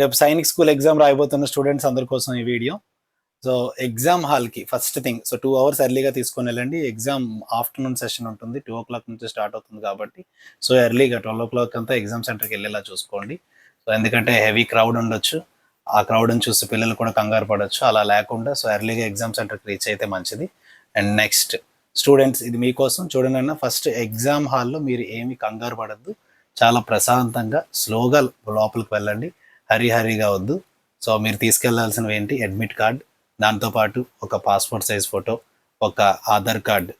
రేపు Sainik school exam రాయబోతున్న students అందరి కోసం ఈ వీడియో. సో ఎగ్జామ్ హాల్కి first thing so two hours ఎర్లీగా తీసుకొని వెళ్ళండి. ఎగ్జామ్ ఆఫ్టర్నూన్ సెషన్ ఉంటుంది టూ ఓ క్లాక్ నుంచి స్టార్ట్ అవుతుంది కాబట్టి. సో ఎర్లీగా ట్వెల్వ్ ఓ క్లాక్ అంతా ఎగ్జామ్ సెంటర్కి వెళ్ళేలా చూసుకోండి. సో ఎందుకంటే హెవీ క్రౌడ్ ఉండొచ్చు. ఆ క్రౌడ్ని చూసి పిల్లలు కూడా కంగారు పడవచ్చు అలా లేకుండా సో ఎర్లీగా ఎగ్జామ్ సెంటర్కి రీచ్ అయితే మంచిది. అండ్ నెక్స్ట్ స్టూడెంట్స్ ఇది మీకోసం చూడండి అన్న ఫస్ట్ ఎగ్జామ్ హాల్లో మీరు ఏమి కంగారు పడద్దు. చాలా ప్రశాంతంగా స్లోగా లోపలికి వెళ్ళండి. హరిహరిగా వద్దు. సో మీరు తీసుకెళ్ళాల్సినవి ఏంటి? అడ్మిట్ కార్డ్ దాంతోపాటు ఒక పాస్పోర్ట్ సైజ్ ఫోటో ఒక ఆధార్ కార్డ్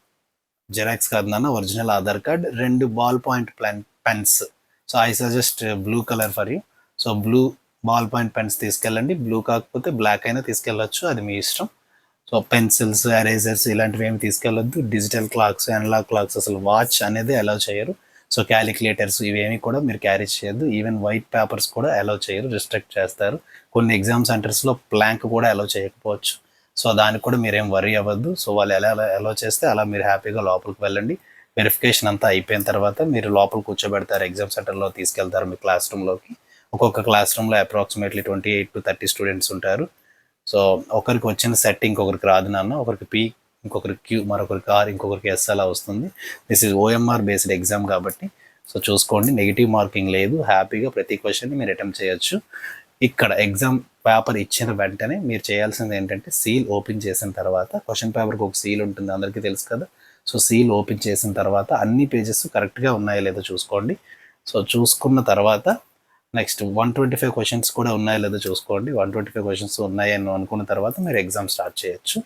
జెరాక్స్ కాదు నాన్న ఒరిజినల్ ఆధార్ కార్డ్ రెండు ball point plan pens. So I suggest blue colour for you. So blue ball point pens తీసుకెళ్ళండి. బ్లూ కాకపోతే బ్లాక్ అయినా తీసుకెళ్ళొచ్చు. అది మీ ఇష్టం. సో పెన్సిల్స్ ఎరేజర్స్ ఇలాంటివి ఏమి తీసుకెళ్ళొద్దు. డిజిటల్ క్లాక్స్ అనలాగ్ క్లాక్స్ అసలు వాచ్ అనేది అలౌ చేయరు. సో క్యాలిక్యులేటర్స్ ఇవేమి కూడా మీరు క్యారీ చేయొద్దు. ఈవెన్ వైట్ పేపర్స్ కూడా అలౌ చేయరు రిస్ట్రిక్ట్ చేస్తారు. కొన్ని ఎగ్జామ్ సెంటర్స్లో ప్లాంక్ కూడా అలౌ చేయకపోవచ్చు. సో దానికి కూడా మీరేం వరీ అవ్వద్దు. సో వాళ్ళు ఎలా అలౌ చేస్తే అలా మీరు హ్యాపీగా లోపలికి వెళ్ళండి. వెరిఫికేషన్ అంతా అయిపోయిన తర్వాత మీరు లోపల కూర్చోబెడతారు ఎగ్జామ్ సెంటర్లో తీసుకెళ్తారు మీ క్లాస్ రూమ్లోకి ఒక్కొక్క క్లాస్ రూమ్లో approximately twenty eight to thirty students ఉంటారు. సో ఒకరికి వచ్చిన సెట్ ఇంకొకరికి రాదు నాన్న. ఒకరికి పీ ఇంకొకరికి క్యూ మరొకరికి ఆర్ ఇంకొకరికి ఎస్ అలా వస్తుంది. This is OMR based exam కాబట్టి సో చూసుకోండి నెగిటివ్ మార్కింగ్ లేదు. హ్యాపీగా ప్రతి క్వశ్చన్ని మీరు అటెంప్ట్ చేయొచ్చు. ఇక్కడ ఎగ్జామ్ పేపర్ ఇచ్చిన వెంటనే మీరు చేయాల్సింది ఏంటంటే సీల్ ఓపెన్ చేసిన తర్వాత క్వశ్చన్ పేపర్కి ఒక సీల్ ఉంటుంది అందరికీ తెలుసు కదా. సో సీల్ ఓపెన్ చేసిన తర్వాత అన్ని పేజెస్ కరెక్ట్గా ఉన్నాయో లేదో చూసుకోండి. సో చూసుకున్న తర్వాత next one twenty five questions కూడా ఉన్నాయో లేదో చూసుకోండి. వన్ ట్వంటీ ఫైవ్ క్వశ్చన్స్ ఉన్నాయని అనుకున్న తర్వాత మీరు ఎగ్జామ్ స్టార్ట్ చేయొచ్చు.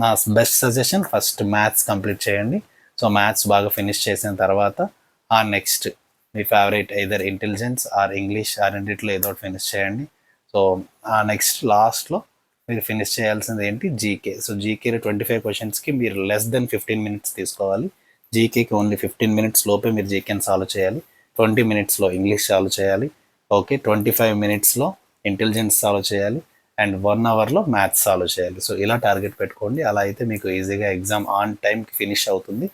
నా best suggestion first maths complete చేయండి. సో మ్యాథ్స్ బాగా ఫినిష్ చేసిన తర్వాత ఆ next me favourite either intelligence or English ఆ రెండిట్లో ఏదో ఒకటి ఫినిష్ చేయండి. సో ఆ నెక్స్ట్ లాస్ట్లో మీరు ఫినిష్ చేయాల్సింది ఏంటి? జీకే సో జీకేలో ట్వంటీ ఫైవ్ క్వశ్చన్స్కి మీరు లెస్ దెన్ ఫిఫ్టీన్ మినిట్స్ తీసుకోవాలి. జీకేకి ఓన్లీ ఫిఫ్టీన్ మినిట్స్ లోపే మీరు జీకేని సాల్వ్ చేయాలి. ట్వంటీ మినిట్స్లో ఇంగ్లీష్ సాల్వ్ చేయాలి. ఓకే ట్వంటీ ఫైవ్ మినిట్స్లో ఇంటెలిజెన్స్ సాల్వ్ చేయాలి. అండ్ వన్ అవర్లో మ్యాథ్స్ సాల్వ్ చేయాలి. సో ఇలా టార్గెట్ పెట్టుకోండి. అలా అయితే మీకు ఈజీగా ఎగ్జామ్ ఆన్ టైంకి ఫినిష్ అవుతుంది.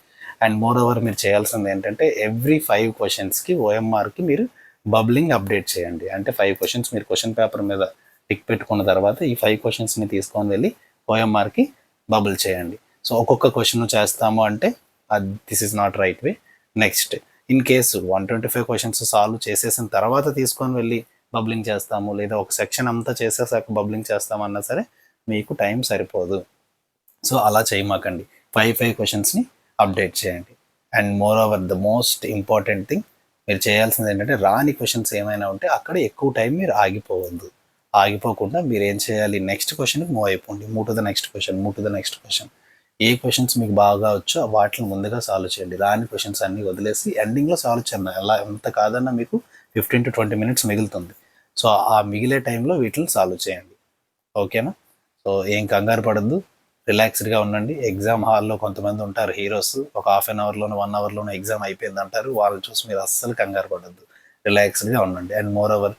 అండ్ మోర్ ఓవర్ మీరు చేయాల్సింది ఏంటంటే ఎవ్రీ ఫైవ్ క్వశ్చన్స్కి ఓఎంఆర్కి మీరు బబ్లింగ్ అప్డేట్ చేయండి. అంటే ఫైవ్ క్వశ్చన్స్ మీరు క్వశ్చన్ పేపర్ మీద టిక్ పెట్టుకున్న తర్వాత ఈ ఫైవ్ క్వశ్చన్స్ని తీసుకొని వెళ్ళి ఓఎంఆర్కి బబుల్ చేయండి. సో ఒక్కొక్క క్వశ్చన్ చేస్తాము అంటే this is not right way. Next in case one twenty five questions solve చేసేసిన తర్వాత తీసుకొని వెళ్ళి బబ్లింగ్ చేస్తాము లేదా ఒక సెక్షన్ అంతా చేసేసాక బబ్లింగ్ చేస్తామన్నా సరే మీకు టైం సరిపోదు. సో అలా చేయమాకండి. ఫైవ్ ఫైవ్ క్వశ్చన్స్ని అప్డేట్ చేయండి. And moreover the most important thing మీరు చేయాల్సింది ఏంటంటే రాని క్వశ్చన్స్ ఏమైనా ఉంటే అక్కడ ఎక్కువ టైం మీరు ఆగిపోవద్దు. ఆగిపోకుండా మీరు ఏం చేయాలి? నెక్స్ట్ క్వశ్చన్కి మూవ్ అయిపోండి. Move to the next question move to the next question A questions మీకు బాగా వచ్చో వాటిని ముందుగా సాల్వ్ చేయండి. రాని క్వశ్చన్స్ అన్నీ వదిలేసి ఎండింగ్లో సాల్వ్ చేయండి. ఎలా ఎంత కాదన్నా మీకు ఫిఫ్టీన్ టు ట్వంటీ మినిట్స్ మిగులుతుంది. సో ఆ మిగిలే టైంలో వీటిని సాల్వ్ చేయండి. ఓకేనా? సో ఏం కంగారు పడద్దు. రిలాక్స్డ్గా ఉండండి. ఎగ్జామ్ హాల్లో కొంతమంది ఉంటారు హీరోస్. ఒక హాఫ్ అన్ అవర్లోనూ వన్ అవర్లోనూ ఎగ్జామ్ అయిపోయింది అంటారు. వాళ్ళని చూసి మీరు అస్సలు కంగారు పడద్దు. రిలాక్స్డ్గా ఉండండి. అండ్ మోర్ ఓవర్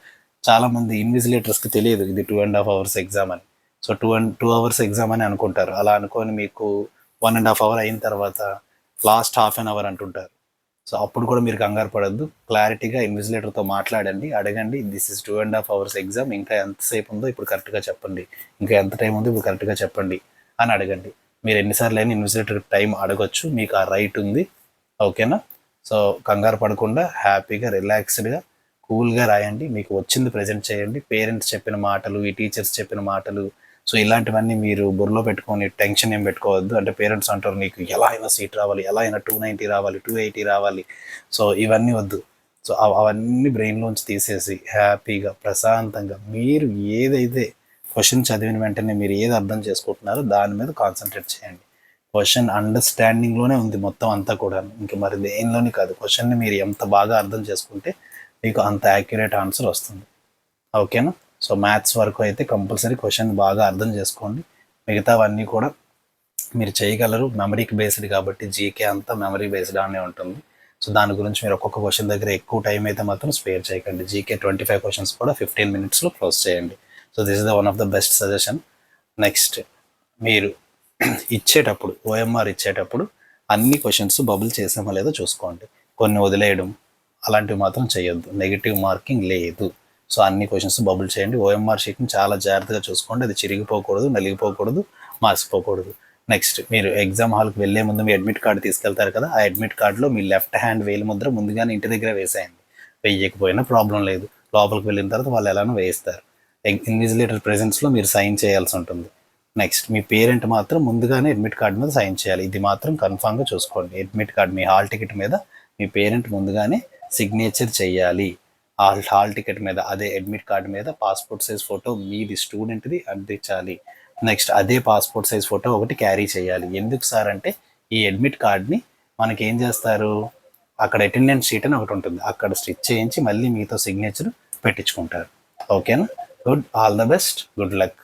చాలామంది ఇన్విజిలేటర్స్కి తెలియదు ఇది two and half hours exam అని. So two and two hours exam అని అనుకుంటారు. అలా అనుకొని మీకు వన్ అండ్ హాఫ్ అవర్ అయిన తర్వాత లాస్ట్ హాఫ్ అన్ అవర్ అంటుంటారు. సో అప్పుడు కూడా మీరు కంగారు పడద్దు. క్లారిటీగా ఇన్విజిలేటర్తో మాట్లాడండి. అడగండి this is two and half hours exam ఇంకా ఎంతసేపు ఉందో ఇప్పుడు కరెక్ట్గా చెప్పండి. ఇంకా ఎంత టైం ఉందో ఇప్పుడు కరెక్ట్గా చెప్పండి అని అడగండి. మీరు ఎన్నిసార్లు అయినా ఇన్విజిలేటర్ టైం అడగొచ్చు. మీకు ఆ రైట్ ఉంది. ఓకేనా సో కంగారు పడకుండా హ్యాపీగా రిలాక్స్డ్గా కూల్గా రాయండి. మీకు వచ్చింది ప్రజెంట్ చేయండి. పేరెంట్స్ చెప్పిన మాటలు ఈ టీచర్స్ చెప్పిన మాటలు సో ఇలాంటివన్నీ మీరు బుర్రలో పెట్టుకొని టెన్షన్ ఏం పెట్టుకోవద్దు. అంటే పేరెంట్స్ అంటారు నీకు ఎలా అయినా సీట్ రావాలి ఎలా అయినా టూ నైంటీ రావాలి టూ ఎయిటీ రావాలి. సో ఇవన్నీ వద్దు. సో అవన్నీ బ్రెయిన్లోంచి తీసేసి హ్యాపీగా ప్రశాంతంగా మీరు ఏదైతే క్వశ్చన్ చదివిన వెంటనే మీరు ఏది అర్థం చేసుకుంటున్నారో దాని మీద కాన్సన్ట్రేట్ చేయండి. క్వశ్చన్ అండర్స్టాండింగ్లోనే ఉంది మొత్తం అంతా కూడా ఇంక మరి దేనిలోని కాదు. క్వశ్చన్ని మీరు ఎంత బాగా అర్థం చేసుకుంటే మీకు అంత యాక్యురేట్ ఆన్సర్ వస్తుంది. ఓకేనా? సో మ్యాథ్స్ వరకు అయితే కంపల్సరీ క్వశ్చన్ బాగా అర్థం చేసుకోండి. మిగతావన్నీ కూడా మీరు చేయగలరు. మెమరీకి బేస్డ్ కాబట్టి జీకే అంతా మెమరీ బేస్డ్ ఉంటుంది. సో దాని గురించి మీరు ఒక్కొక్క క్వశ్చన్ దగ్గర ఎక్కువ టైం అయితే మాత్రం స్పేర్ చేయకండి. జీకే ట్వంటీ ఫైవ్ క్వశ్చన్స్ కూడా ఫిఫ్టీన్ మినిట్స్లో క్లోజ్ చేయండి. So this is the one of the best suggestion. Next మీరు ఇచ్చేటప్పుడు ఓఎంఆర్ ఇచ్చేటప్పుడు అన్ని క్వశ్చన్స్ బబుల్ చేసామో లేదో చూసుకోండి. కొన్ని వదిలేయడం అలాంటివి మాత్రం చేయొద్దు. నెగిటివ్ మార్కింగ్ లేదు. సో అన్ని క్వశ్చన్స్ బబుల్ చేయండి. ఓఎంఆర్ షీట్ని చాలా జాగ్రత్తగా చూసుకోండి. అది చిరిగిపోకూడదు నలిగిపోకూడదు మార్చిపోకూడదు నెక్స్ట్ మీరు ఎగ్జామ్ హాల్కి వెళ్ళే ముందు మీ అడ్మిట్ కార్డు తీసుకెళ్తారు కదా ఆ అడ్మిట్ కార్డులో మీ లెఫ్ట్ హ్యాండ్ వేలు ముద్ర ముందుగానే ఇంటి దగ్గర వేసేయండి. వేయకపోయినా ప్రాబ్లం లేదు. లోపలికి వెళ్ళిన తర్వాత వాళ్ళు ఎలానో వేయిస్తారు. ఇన్విజిలేటర్ ప్రెజెన్స్లో మీరు సైన్ చేయాల్సి ఉంటుంది. నెక్స్ట్ మీ పేరెంట్ మాత్రం ముందుగానే అడ్మిట్ కార్డు మీద సైన్ చేయాలి. ఇది మాత్రం కన్ఫామ్గా చూసుకోండి. అడ్మిట్ కార్డు మీ హాల్ టికెట్ మీద మీ పేరెంట్ ముందుగానే సిగ్నేచర్ చేయాలి. హాల్ హాల్ టికెట్ మీద అదే అడ్మిట్ కార్డు మీద పాస్పోర్ట్ సైజ్ ఫోటో మీది స్టూడెంట్ది అందించాలి. నెక్స్ట్ అదే పాస్పోర్ట్ సైజ్ ఫోటో ఒకటి క్యారీ చేయాలి. ఎందుకు సార్ అంటే ఈ అడ్మిట్ కార్డ్ని మనకి ఏం చేస్తారు? అక్కడ అటెండెన్స్ షీట్ అని ఒకటి ఉంటుంది. అక్కడ స్టిచ్ చేయించి మళ్ళీ మీతో సిగ్నేచర్ పెట్టించుకుంటారు. ఓకేనా? Good. All the best. Good luck.